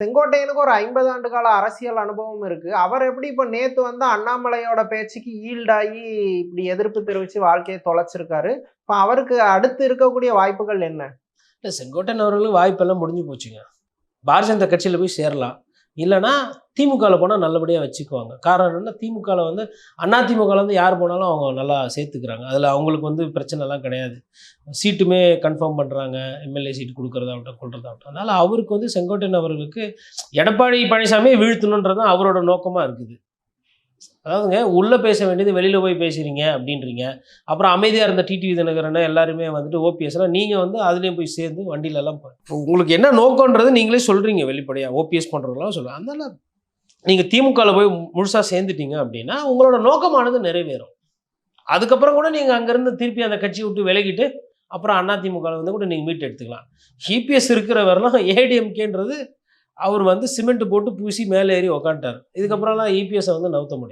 செங்கோட்டையனுக்கு ஒரு ஐம்பது ஆண்டு கால அரசியல் அனுபவம் இருக்கு. அவர் எப்படி இப்போ நேத்து வந்து அண்ணாமலையோட பேச்சுக்கு ஈல்டாகி இப்படி எதிர்ப்பு தெரிவிச்சு வாழ்க்கையை தொலைச்சிருக்காரு? இப்போ அவருக்கு அடுத்து இருக்கக்கூடிய வாய்ப்புகள் என்ன? இல்லை செங்கோட்டையன் அவர்களுக்கு வாய்ப்பெல்லாம் முடிஞ்சு போச்சுங்க. பாரதிய ஜனதா கட்சியில் போய் சேரலாம். இல்லைன்னா திமுகவில் போனால் நல்லபடியாக வச்சுக்குவாங்க. காரணம் என்னன்னா திமுகவில் வந்து அண்ணா திமுகவில் வந்து யார் போனாலும் அவங்க நல்லா சேர்த்துக்கிறாங்க. அதில் அவங்களுக்கு வந்து பிரச்சனைலாம் கிடையாது. சீட்டுமே கன்ஃபார்ம் பண்ணுறாங்க எம்எல்ஏ சீட்டு கொடுக்குறதாகட்டும் கொள்றதாகட்டும். அதனால் அவருக்கு வந்து செங்கோட்டையன் அவர்களுக்கு எடப்பாடி பழனிசாமியை வீழ்த்தணுன்றது தான் அவரோட நோக்கமாக இருக்குது. அதாவதுங்க உள்ளே பேச வேண்டியது வெளியில் போய் பேசுகிறீங்க அப்படின்றீங்க. அப்புறம் அமைதியாக இருந்த டிடிவி தினகரன் எல்லாருமே வந்துட்டு ஓபிஎஸ்லாம் நீங்கள் வந்து அதுலேயும் போய் சேர்ந்து வண்டியிலலாம் உங்களுக்கு என்ன நோக்கன்றது நீங்களே சொல்கிறீங்க வெளிப்படையாக ஓபிஎஸ் பண்ணுறவங்களாம் சொல்கிறேன் அதனால் நீங்கள் திமுகவில் போய் முழுசாக சேர்ந்துட்டீங்க அப்படின்னா உங்களோட நோக்கமானது நிறைவேறும். அதுக்கப்புறம் கூட நீங்கள் அங்கேருந்து திருப்பி அந்த கட்சியை விட்டு விலகிட்டு அப்புறம் அண்ணா திமுகவில் வந்து கூட நீங்கள் மீட் எடுத்துக்கலாம். இபிஎஸ் இருக்கிற வரலாம் ஏடிஎம்கேன்றது அவர் வந்து சிமெண்ட் போட்டு பூசி மேலே ஏறி உக்காண்டார் இதுக்கப்புறம்லாம் இபிஎஸ்ஸை வந்து நவுத்த முடியும்